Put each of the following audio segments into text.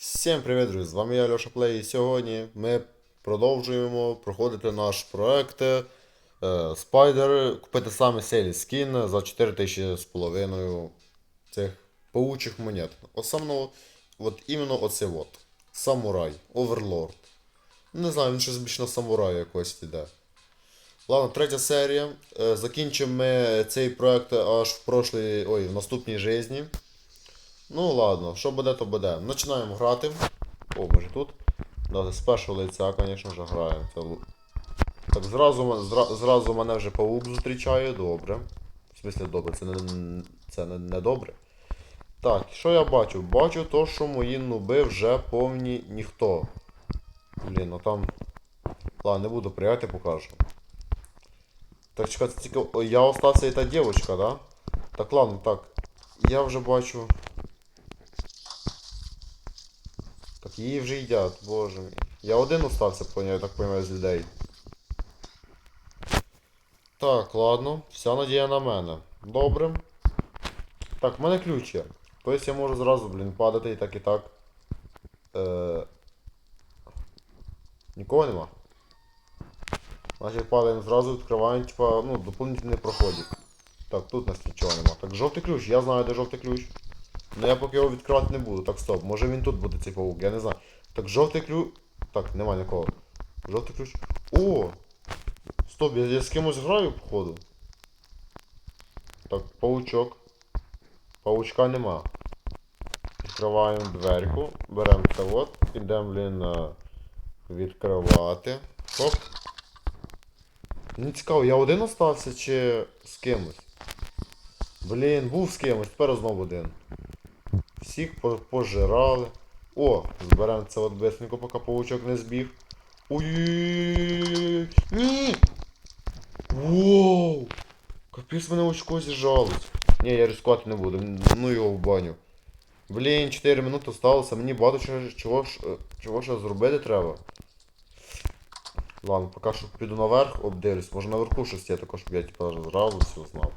Всім привіт, друзі! З вами я Льоша Плей, і сьогодні ми продовжуємо проходити наш проект е, Spider, купити саме селі скін за 4000 з половиною цих паучих монет. Основно, от іменно оце от. Самурай, Оверлорд. Не знаю, він щось більш на самурая якось іде. Ладно, третя серія. Е, Закінчимо ми цей проект аж в прошлій, ой, в наступній житті. Ну ладно, що буде, то буде. Починаємо грати. О, може тут. Да, з першого лиця, звісно ж, граємо. Це... Так, зразу, зра- зразу мене вже паук зустрічає, добре. В смислі добре, це не, це не, не добре. Так, що я бачу? Бачу то, що мої нуби вже повні ніхто. Блін, ну там. Ладно, не буду прияти, покажу. Так, чекайте, тільки я остався і та дівчинка, да? Так, ладно, так. Я вже бачу. Її вже їдять, боже мій. Я один остався, поняв, я так понимаю, з людей. Так, ладно, вся надія на мене. Добре. Так, в мене ключ є. Тобто я можу зразу, блін, падати і так і так. Е... Нікого нема. Значить падаємо зразу, відкриваємо, типа, ну, доповнительний проходик. Так, тут нас нічого нема. Так, жовтий ключ, я знаю, де жовтий ключ. Ну я поки його відкривати не буду. Так, стоп, може він тут буде цей паук, я не знаю. Так, жовтий ключ. Так, нема нікого. Жовтий ключ. О! Стоп, я, я з кимось граю, походу. Так, паучок. Паучка нема. Відкриваємо дверку, беремо це от, ідемо, блін, відкривати. Хоп. Мені цікаво, я один остався чи з кимось? Блін, був з кимось, тепер знову один. Всіх пожирали. О, зберемо це от бисенько, поки паучок не збіг. Ой-ой-ой. Ні! Воу! Капець мене очко зіжалось. Ні, я ризикувати не буду. Ну його в баню. Блін, 4 минути осталося, мені багато чого, чого, чого ще зробити треба. Ладно, поки що піду наверх, обдивлюсь. Може наверху щось є також, щоб я типа зразу все знав.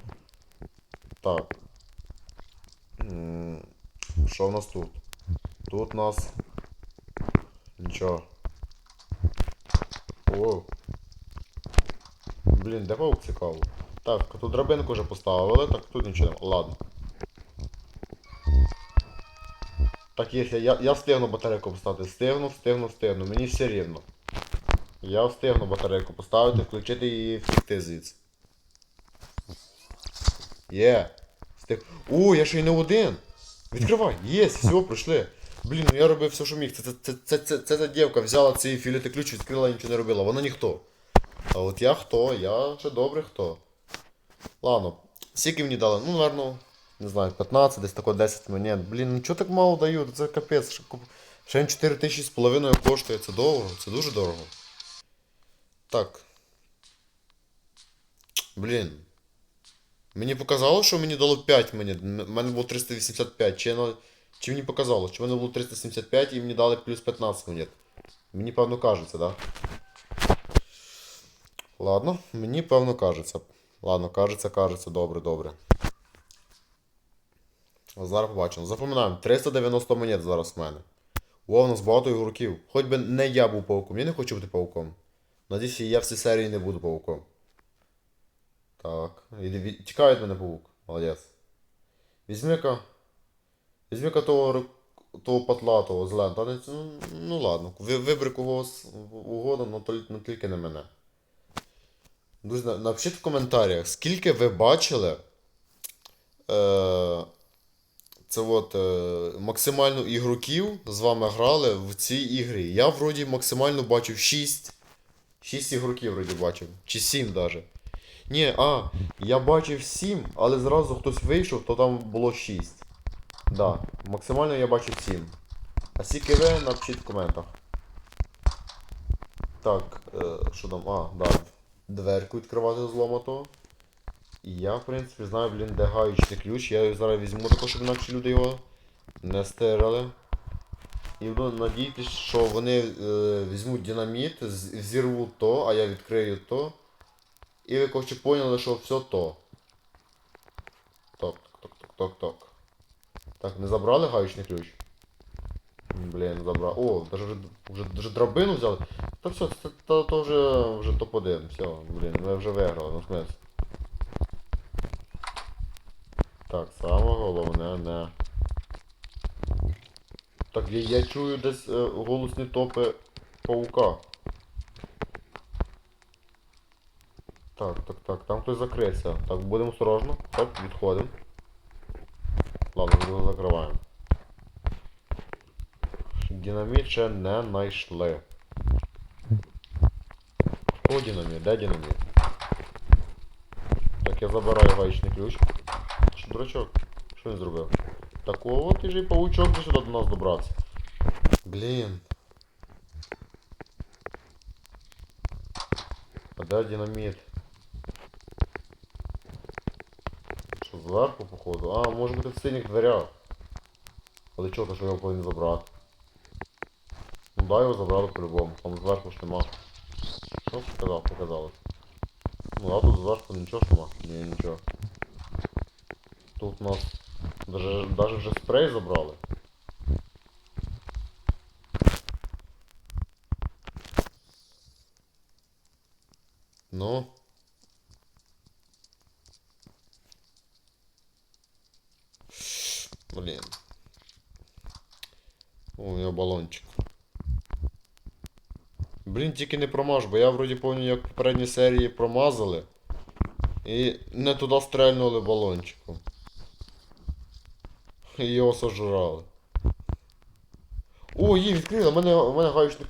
Так. Що в нас тут? Тут у нас. Нічого. О. Блін, де паук цікаво. Так, тут драбинку вже поставили, так тут нічого нема. Ладно. Так, якщо я, я встигну батарейку поставити. Встигну, встигну, встигну. Мені все рівно. Я встигну батарейку поставити, включити і втекти звідси. Є. Встиг. О, я ще й не один. Відкривай, є, все, пройшли. Блін, ну я робив все, що міг. Це, це, це, це, це, та дівка взяла цей філіти ключ, відкрила і нічого не робила. Вона ніхто. А от я хто? Я ще добре хто. Ладно, скільки мені дали? Ну, наверно, не знаю, 15, десь тако 10 монет. Блін, ну чого так мало дають? Це капець. Ще куп- Ще 4 тисячі з половиною коштує. Це дорого, це дуже дорого. Так. Блін. Мені показало, що мені дало 5 монет. У мене було 385. Чи, чи мені показало, що в мене було 375 і мені дали плюс 15 монет. Мені певно кажеться? Да? Ладно, мені певно кажеться. Ладно, кажеться, кажеться, добре, добре. Зараз побачимо. Запам'ятаємо, 390 монет зараз в мене. О, у нас багато ігроків. Хоч би не я був пауком, я не хочу бути пауком. Надіюсь, я в цій серії не буду пауком. Так. Тікає мене паук. Молодець. Візьми-ка. Візьми-ка того, того патлатого не, ну, ну ладно. Ви, вибери кого с- угодно, но, но тільки не мене. Друзі, напишіть в коментарях, скільки ви бачили е, це от, е, максимально ігроків з вами грали в цій ігрі. Я вроді максимально бачив 6. 6 ігроків вроді бачив. Чи 7 даже. Ні, а, я бачив 7, але зразу хтось вийшов, то там було 6. Да, максимально я бачив 7. А скільки напишіть в коментах. Так, е, що там? А, да. Дверку відкривати зломато. І я, в принципі, знаю, блін, де гаючий ключ. Я його зараз візьму також, щоб інакше люди його не стирали. І буду надіятися, що вони е, візьмуть динаміт, з- взірвуть то, а я відкрию то. І ви коротше поняли, що все то. Так, так, так, так, так. Так, не забрали гаючний ключ? Блін, забрав. О, даже вже, вже, вже драбину взяли. Та все, це, то, то вже, вже топ-1. Все, блін, ми вже виграли, ну смис. Так, саме головне не. Так, я, я чую десь е, голосні топи паука. Так, так, так, там хтось закрився. Так, будемо осторожно. Хоп, відходимо. Ладно, ми закриваємо. Динаміт ще не знайшли. О, динаміт, де динаміт? Так, я забираю гаечний ключ. Що, дурачок? Що він зробив? Так о, ти ж і паучок до сюди до нас добрався. Блін. А де динаміт? Зверху, походу? А, може бути в синіх дверях. Але чого то, що його повинен забрати? Ну да, його забрали по-любому, там зверху ж нема. Що показав, показалось? Ну а тут зверху нічого ж нема. Ні, нічого. Тут у нас даже, даже вже спрей забрали. Ну. Блин. О, у нього балончик. Блін, тільки не промаж, бо я вроді пам'ятаю, як в попередній серії промазали. І не туди стрельнули балончиком. І його сожрали. О, її відкрили, в мене, в мене гаючник.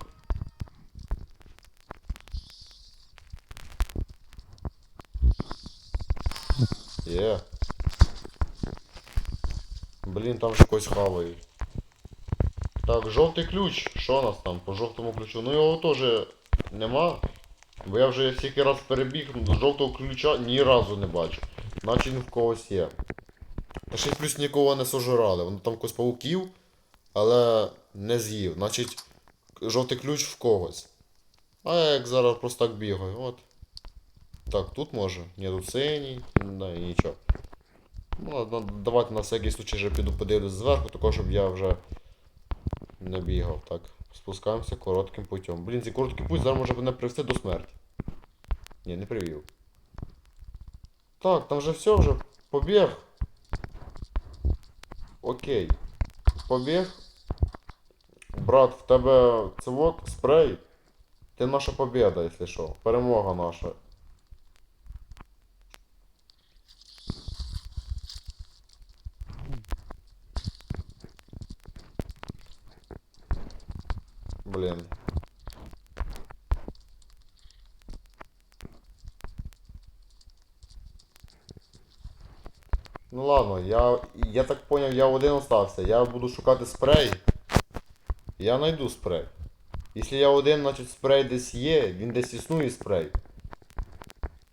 Є. Блін, там же когось хавають. Так, жовтий ключ. Що у нас там по жовтому ключу? Ну його теж нема. Бо я вже стільки раз перебіг, ну, жовтого ключа ні разу не бачу. Наче він в когось є. Та ще плюс нікого не сожрали. Воно там когось пауків, але не з'їв. Значить, жовтий ключ в когось. А я як зараз просто так бігаю, от. Так, тут може? Ні, тут синій, да, нічого. Ну, ладно, давайте на всякий случай вже піду подивлюсь зверху, також щоб я вже не бігав. Так, спускаємося коротким путем. Блін, цей короткий путь зараз може мене привести до смерті. Ні, не привів. Так, там вже все вже. Побіг. Окей. Побіг. Брат, в тебе от спрей. Ти наша побіда, якщо що. Перемога наша. Блін. Ну ладно, я, я так поняв, я один остався. Я буду шукати спрей. Я знайду спрей. Якщо я один, значить спрей десь є, він десь існує спрей.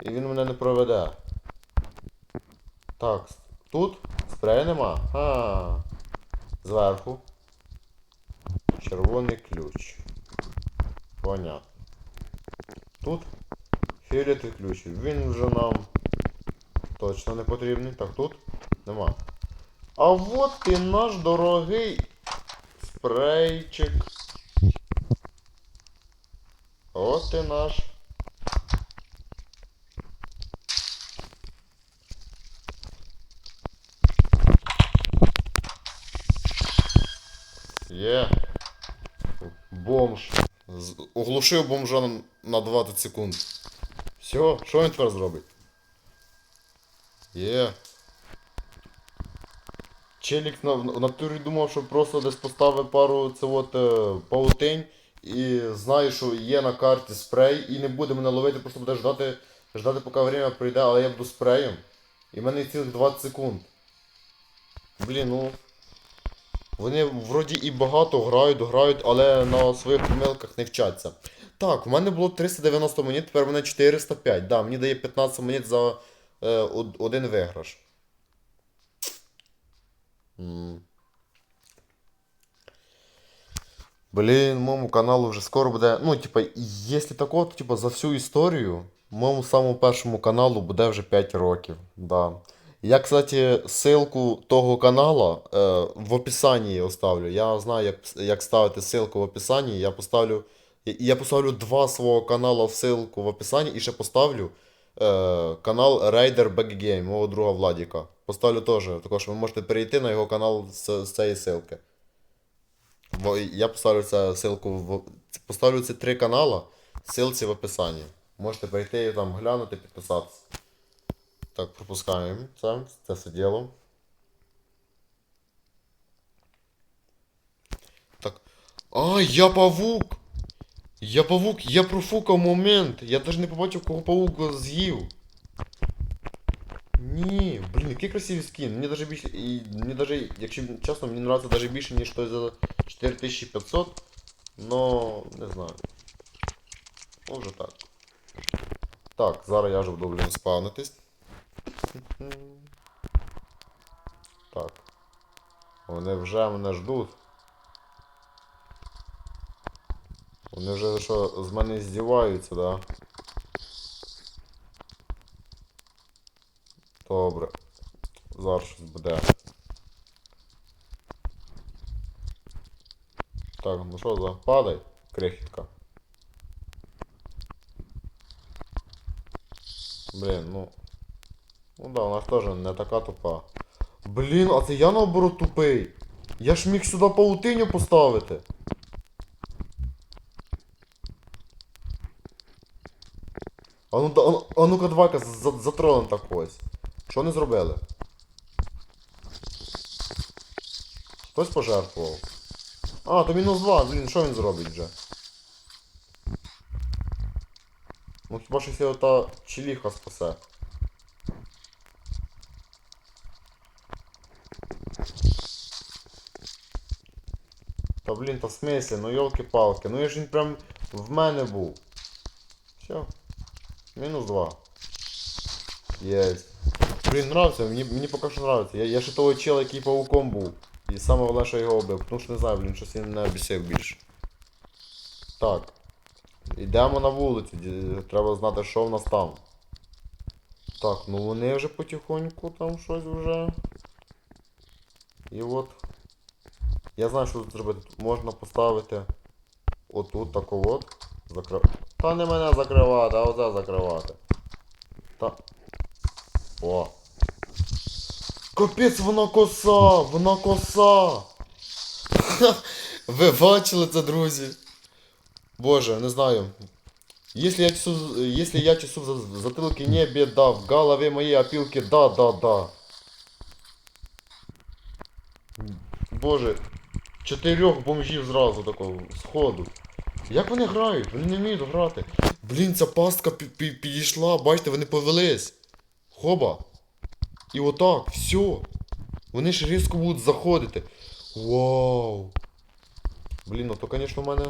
І він мене не проведе. Так, тут спрея нема. А. Зверху. Червоний ключ. Понятно. Тут фіолетовий ключ. Він вже нам точно не потрібний. Так, тут нема. А от і наш дорогий спрейчик. От і наш. Є. Бомж. З- Оглушив бомжа на- на 20 секунд. Все, що він тепер зробить? Є. Челік на, в натурі думав, що просто десь поставив пару це от е, паутинь і знає, що є на карті спрей і не буде мене ловити, просто буде ждати, ждати поки время прийде, але я буду спреєм. І в мене цілих 20 секунд. Блін, ну. Вони вроді і багато грають, грають, але на своїх помилках не вчаться. Так, у мене було 390 монет, тепер в мене 405. Да, мені дає 15 монет за е, один виграш. М. Блін, моєму каналу вже скоро буде. Ну, типа, якщо такого, то типа, за всю історію моєму самому першому каналу буде вже 5 років. Да. Я, кстати, ссылку того канала е, в описанні оставлю. Я знаю, як, як ставити ссылку в описанні. Я поставлю. Я, я поставлю два свого канала в ссылку в описанні і ще поставлю е, канал Raider Back Game, мого друга Владіка. Поставлю теж. Також ви можете перейти на його канал з, з цієї ссылки. Бо я поставлю це ссылку в. Поставлю ці три канала, ссылці в описанні. Можете перейти і там глянути, підписатися. Так, пропускаємо це, це все діло. Так. А, я павук! Я павук, я профукав момент. Я навіть не побачив, кого павук з'їв. Ні, блін, який красивий скін. Мені даже більше. І мені даже, якщо чесно, мені нравиться даже більше, ніж той за 4500. Но не знаю. Може так. Так, зараз я вже буду, блін, спавнитись. Так. Вони вже мене ждуть. Вони вже що, з мене здіваються, да? Добре. Зараз щось буде. Так, ну що за падай, крихітка. Блін, ну. Ну да, вона ж теж не така тупа. Блін, а це я наоборот тупий. Я ж міг сюди паутиню поставити. А ну, да- а ну- а ну-ка давай-ка за- затролим так ось. Що не зробили? Хтось пожертвував. А, то мінус 2, блін, що він зробить вже? Ну хіба що якщо та челіха спасе. Та блін, та в смислі, ну йолки-палки, ну я ж він прям в мене був. Все. Мінус 2. Єсть. Блін, нравиться, мені, мені поки що нравиться. Я, я ще того чела, який пауком був. І саме головне, що його вбив. Тому що не знаю, блін, щось він не обіцяв більше. Так. Йдемо на вулицю, треба знати, що в нас там. Так, ну вони вже потихоньку там щось вже. І от. Я знаю, що тут зробити. Можна поставити отут таку от. Закри... Та не мене закривати, а оце закривати. Та. О. Капець, вона коса! Вона коса! Ви бачили це, друзі? Боже, не знаю. Если я часу, если я часу в затылке не беда, в голове моей опилки да, да, да. Боже, чотирьох бомжів зразу такого, сходу. Як вони грають? Вони не вміють грати. Блін, ця пастка пі- пі- підійшла, бачите, вони повелись. Хоба. І отак, все. Вони ж різко будуть заходити. Вау. Блін, ну то, звісно, в мене.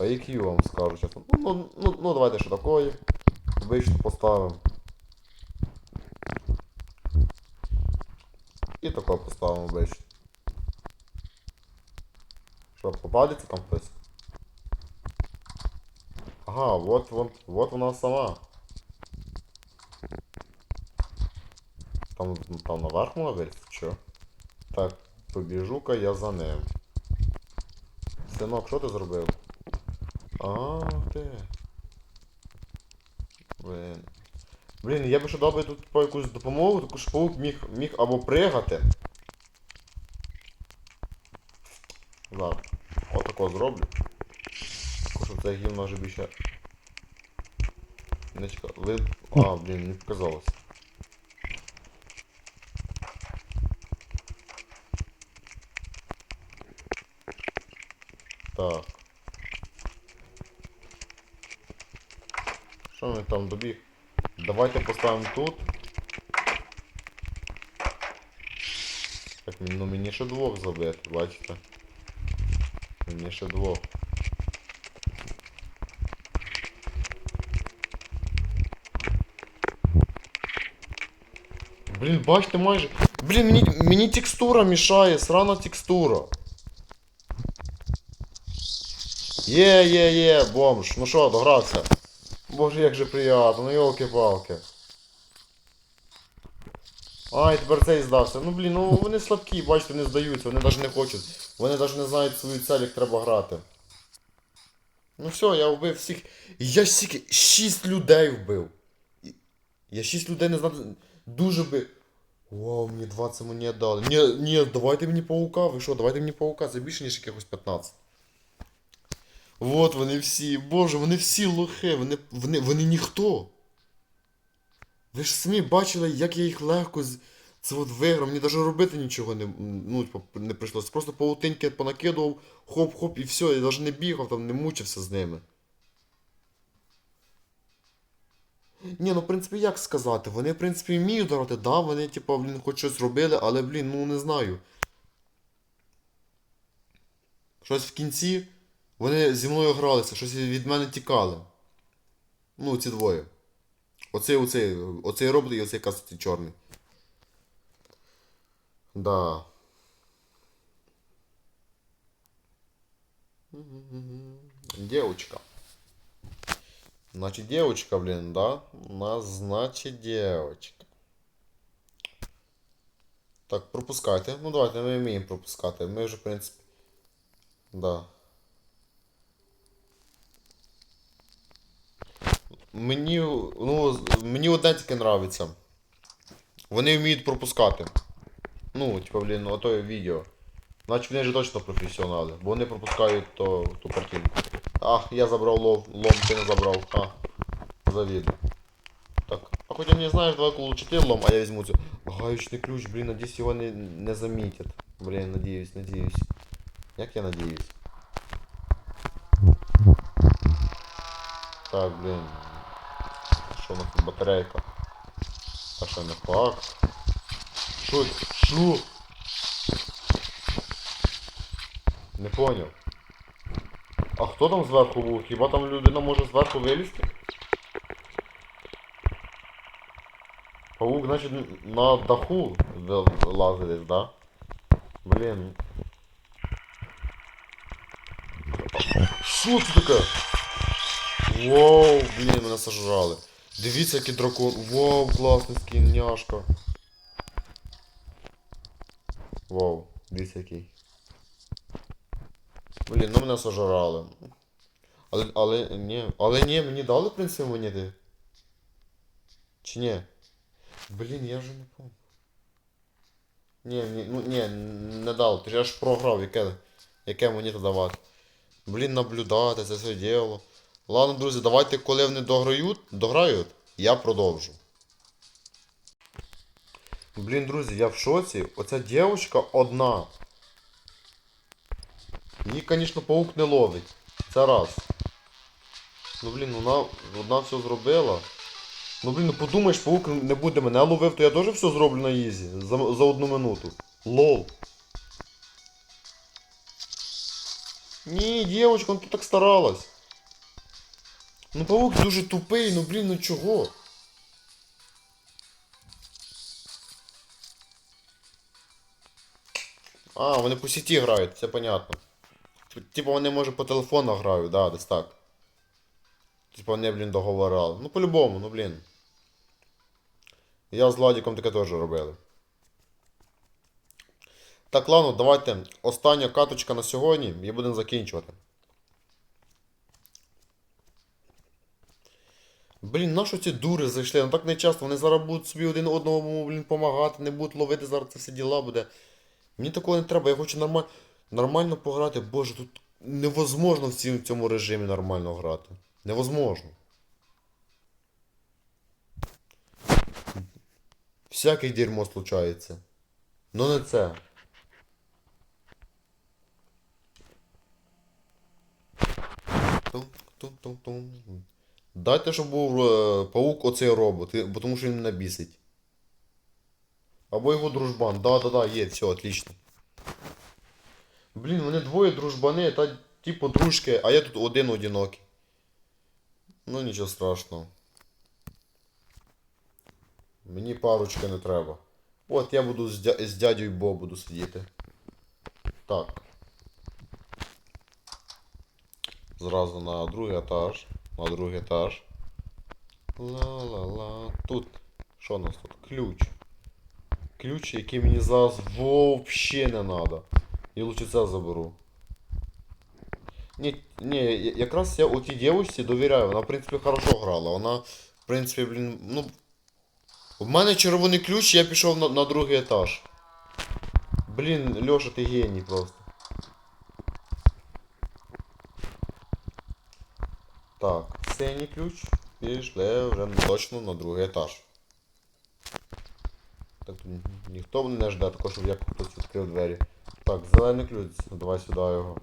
А IQ вам скажу чесно. Ну, ну, ну, ну давайте ще такої. Вийшло поставимо. І таке поставимо вийшло. Що, попадеться там хтось? Ага, вот, вот, вот вона сама. Там, там наверх вилізти, що? Так, побіжу-ка я за ним. Синок, що ти зробив? А, ти. Блін. Блін, я би ще дав би тут по якусь допомогу, таку ж паук міг, міг або пригати. Зараз. Отако зроблю. Щоб це гімно вже більше. Не чекав. Ви. А, блін, не показалось. Так. Що він там добіг? Давайте поставимо тут. Так, ну мені ще двох забити, бачите? Мені ще двох. Блін, бачите, майже. Блін, мені, мені текстура мішає, срана текстура. Є, є, є, бомж. Ну що, догрався? Боже, як же приятно, ну йолки-палки. А, і тепер цей здався. Ну блін, ну вони слабкі, бачите, не здаються, вони навіть не хочуть. Вони навіть не знають свою цель, як треба грати. Ну все, я вбив всіх. Я стільки. Шість людей вбив. Я шість людей не знаю. Дуже би. Вау, мені 20 монет дали. Ні, ні, давайте мені паука. Ви що, давайте мені паука, це більше, ніж якихось 15. Вот вони всі. Боже, вони всі лохи, вони, вони, вони ніхто. Ви ж самі бачили, як я їх легко з... це от виграв. Мені навіть робити нічого не, ну, типу, не прийшлося. Просто паутинки понакидував, хоп-хоп і все, я навіть не бігав, там не мучився з ними. Ні, ну в принципі, як сказати? Вони, в принципі, вміють грати, да, вони, типу, блін, хоч щось робили, але, блін, ну не знаю. Щось в кінці вони зі мною гралися, щось від мене тікали. Ну, ці двоє. Оцей, оцей, оцей робот і оцей касті чорний. Да. Девочка. Значит, девочка, блин, да? У нас, значит, девочка. Так, пропускайте. Ну давайте, ми вміємо пропускати. Ми вже, в принципі. Да. Мені, ну, мені одне тільки нравиться. Вони вміють пропускати. Ну, типа, блін, ну, ото відео. Значить вони ж точно професіонали, бо вони пропускають то, ту картинку. А, я забрав лов, лом, ти не забрав. А, завідно. Так. А хоча не знаєш, давай лучше ти лом, а я візьму цю. Гаючний ключ, блін, надіюсь його не, не замітять. Блін, надіюсь, надіюсь. Як я надіюсь? Так, блін. Що у нас тут батарейка? А що не факт? Що? Що? Не поняв. А хто там зверху був? Хіба там людина може зверху вилізти? Паук, значить, на даху десь, да? Блін. Що це таке? Вау, блін, мене сожрали. Дивіться, який дракон. Вау, класний скін, няшка. Вау, дивіться який. Блін, ну мене сожрали. Але, але, ні, але ні, мені дали, в принципі, монети. Чи ні? Блін, я вже не помню. Ні, ні, ну ні, не дав. Ти ж я ж програв, яке, яке монету давати. Блін, наблюдати, це все діло. Ладно, друзі, давайте, коли вони дограють, дограють, я продовжу. Блін, друзі, я в шоці. Оця дівчинка одна. Її, звісно, паук не ловить. Це раз. Ну блін, вона, вона все зробила. Ну блін, ну подумаєш, паук не буде мене ловив, то я теж все зроблю на ізі. За, за одну минуту. Лол. Ні, дівчинка, ну ти так старалась. Ну паук дуже тупий, ну блін, ну чого? А, вони по сіті грають, все понятно. Типа вони може по телефону грають, да, десь так. Типа вони, блін, договорали. Ну по-любому, ну блін. Я з Владиком таке теж робили. Так, ладно, давайте. Остання каточка на сьогодні і будемо закінчувати. Блін, нащо ці дури зайшли? Ну так не часто. Вони зараз будуть собі один одному, блін, помагати, не будуть ловити, зараз це все діла буде. Мені такого не треба, я хочу нормаль... нормально пограти. Боже, тут невозможно в цім- в цьому режимі нормально грати. Невозможно. Всяке дерьмо случається. Ну не це. Тум-тум-тум-тум. Дайте, щоб був е, паук оцей робот, бо тому що він мене бісить. Або його дружбан. Да-да-да, є, все, отлично. Блін, вони двоє дружбани, та ті подружки, а я тут один одинокий. Ну нічого страшного. Мені парочки не треба. От я буду з, дя... з Бо буду сидіти. Так. Зразу на другий етаж. На другий етаж. Ла-ла-ла. Тут. Що у нас тут? Ключ. ключ, який мені зараз вообще не надо. І лучше це заберу. Ні, ні, якраз я у тій дівчинці довіряю, вона, в принципі, хорошо грала. Вона, в принципі, блін, ну. В мене червоний ключ, я пішов на, на другий етаж. Блін, Льоша, ти геній просто. Так, синій ключ. Пішли вже точно на другий етаж. Так ніхто мене не жде, також щоб як хтось відкрив двері. Так, зелений ключ, давай сюди його.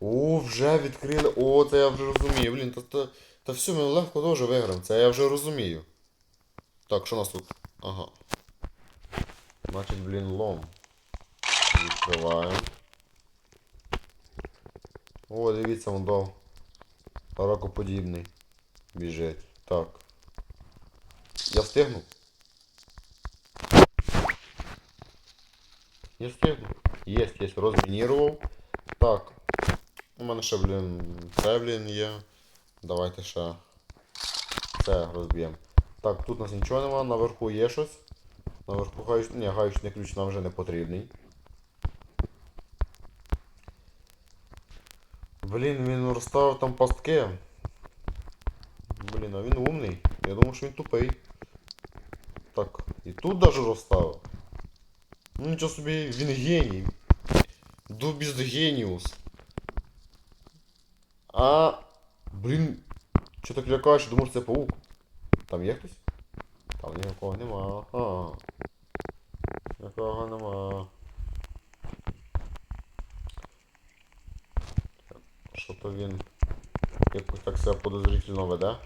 О, вже відкрили. О, це я вже розумію. Блін, та, та, та все, ми легко дуже виграємо. Це я вже розумію. Так, що у нас тут? Ага. Значить, блін, лом. Відкриваємо. О, дивіться, он до. Ракоподібний. Біжить. Так. Я встигну? Я встигну. Єсть, єсть, розмінірував. Так. У мене ще, блін, це, блін, є. Давайте ще. Це розб'ємо. Так, тут у нас нічого нема, наверху є щось. Наверху гаючний. Ні, гаючний ключ нам вже не потрібний. Блін, він розставив там пастки. Блін, а він умний. Я думав, що він тупий. Так, і тут даже розставив. Ну нічого собі, він геній. Дубіс геніус. А. Блін. Чо так лякаєш, думав, що це паук. Там є хтось? Там ніякого нема. Ага. Нікого нема. Що то він якось так себе подозрительно веде.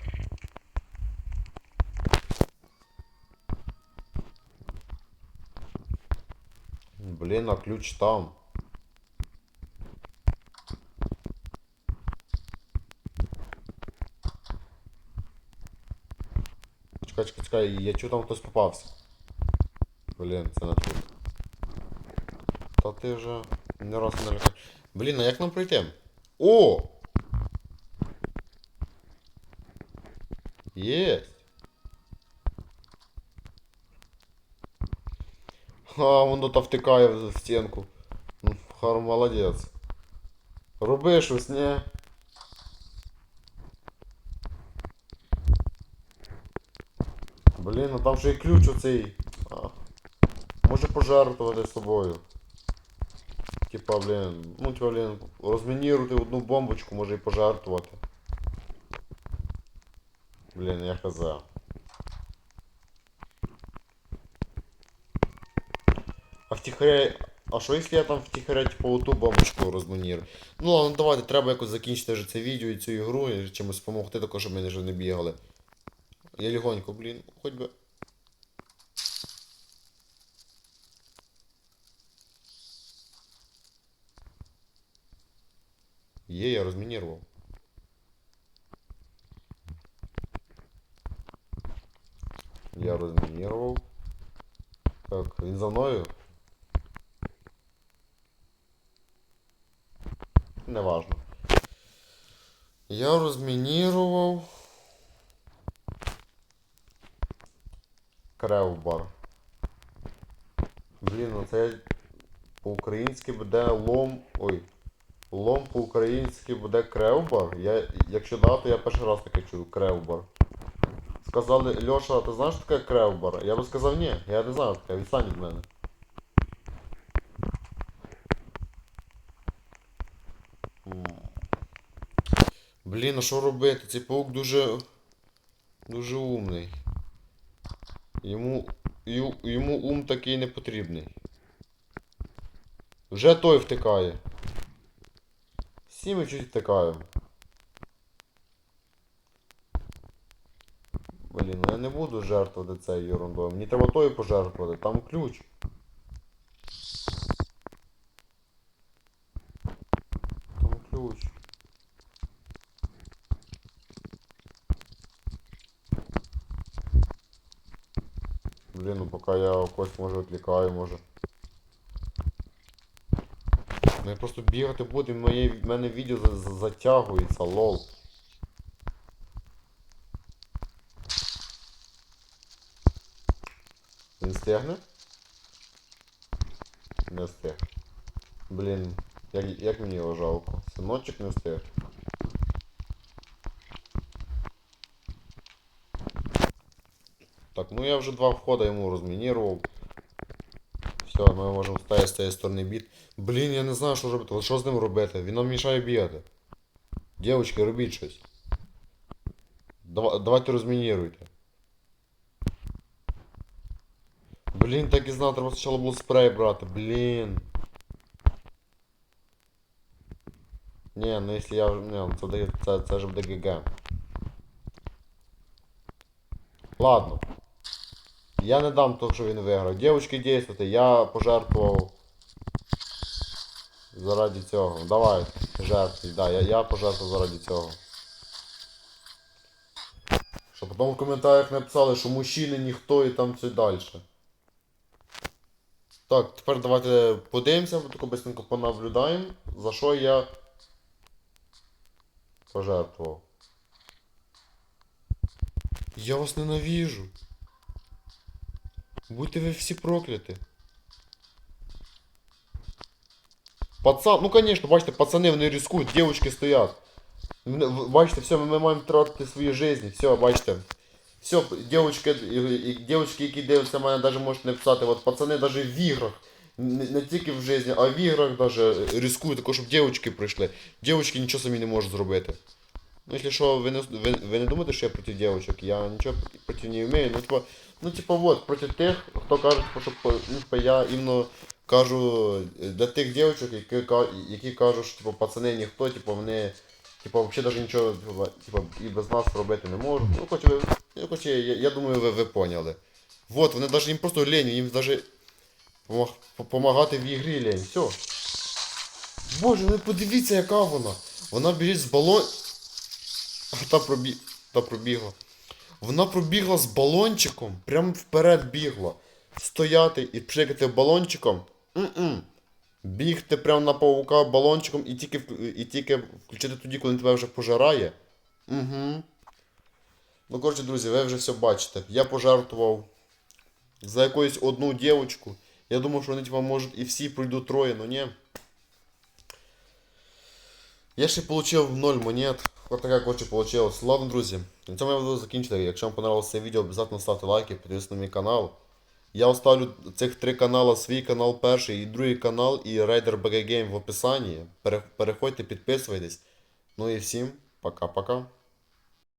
Блін, а ключ там. Чекай, чекай, чекай, я чую там хтось попався. Блін, це не тут. Та ти вже не раз не лякаєш. Блін, а як нам пройти? О! Єсть! А, воно та втикає в стінку. Хар молодець. Роби щось, не? Блін, а там ще й ключ оцей. А. Може пожертвувати собою. Типа, блін, ну типа, блін, розмінірувати одну бомбочку, може і пожертвувати. Блін, я хз. А втіхаря... А що якщо я там втіхаря типу оту бомбочку розмінірую? Ну ладно, давайте, треба якось закінчити вже це відео і цю ігру, і чимось допомогти, також, щоб ми вже не бігали. Я легонько, блін, хоч би. Є, я. Я розмінірував. Так, він за мною. Неважно. Я розмінірував. Кревбар. Блін, ну це по-українськи буде лом. Ой. Лом по-українськи буде кревбар. Я, якщо то я перший раз таке чую. Кревбар. Сказали, Льоша, ти знаєш що таке кревбар? Я би сказав ні, я не знаю таке, відстань від мене. Блін, а що робити? Цей паук дуже. дуже умний. Йому. Йому ум такий не потрібний. Вже той втикає. Всі ми чуть втикаємо. Блін, ну я не буду жертвувати цією ерундою. Мені треба той пожертвувати, там ключ. Там ключ. Блін, ну поки я когось може відлікаю, може. Ну я просто бігати буду, моє, в мене відео за- за- затягується, лол. встигне? Не встиг. Блін, як, як мені його жалко. Синочок не встиг. Так, ну я вже два входа йому розмінірував. Все, ми можемо ставити з цієї сторони біт. Блін, я не знаю, що робити. От Що з ним робити? Він нам мішає бігати. Дівчатки, робіть щось. Давайте розмініруйте. Блін, так і знав, треба спочатку було спрей брати, блін. Ні, ну якщо я. Ні, ну це, це, це ж буде ГГ. Ладно. Я не дам то, що він виграв. Дівчатки, дійствуйте, я пожертвував. Заради цього. Давай, жертвуй, да, я, я пожертвував заради цього. Щоб потім в коментарях написали, що мужчини ніхто і там все далі. Так, тепер давайте подивимося, тако быстренько понаблюдаємо, за що я пожертвував. Я вас ненавижу. Будьте ви всі прокляті. Пацан, ну конечно, бачите, пацани вони рискують, дівчатки стоять. Бачите, все, ми, маємо тратити свої житті, все, бачите. Все, дівчатки, дівчатки, які дивляться мене, навіть можуть написати, от пацани навіть в іграх, не, не тільки в житті, а в іграх навіть рискують, також, щоб дівчатки прийшли. Дівчатки нічого самі не можуть зробити. Ну, якщо що, ви не, ви, не думаєте, що я проти дівчаток, я нічого проти не вмію, ну, типа, ну, типа, вот, проти тих, хто каже, типу, що ну, типа, я іменно кажу е, для тих дівчаток, які, які кажуть, що, типу, пацани ніхто, типу, вони, типу, взагалі навіть нічого, типу, типу, і без нас робити не можуть. Ну, хоч ви, ну, хоч я, я, думаю, ви, ви поняли. Вот, вони навіть їм просто лень, їм навіть допомагати в ігрі лень, все. Боже, ну подивіться, яка вона. Вона біжить з балон... Та, пробі... та пробігла. Вона пробігла з балончиком, прям вперед бігла. Стояти і пшикати балончиком. М-м. Бігти прям на паука балончиком і тільки, і тільки включити тоді, коли тебе вже пожирає. Угу. Ну, коротше, друзі, ви вже все бачите. Я пожертвував за якусь одну дівчинку. Я думав, що вони типа, можуть і всі пройдуть троє, но ні. Я ще отримав 0 монет. Ось така коротше получилось. Ладно, друзі, на цьому я буду закінчити. Якщо вам понравилось це відео, обов'язково ставте лайки, підписуйтесь на мій канал. Я оставлю цих три канали, свій канал перший і другий канал, і Raider BG Game в описанні. Переходьте, підписуйтесь. Ну і всім пока-пока.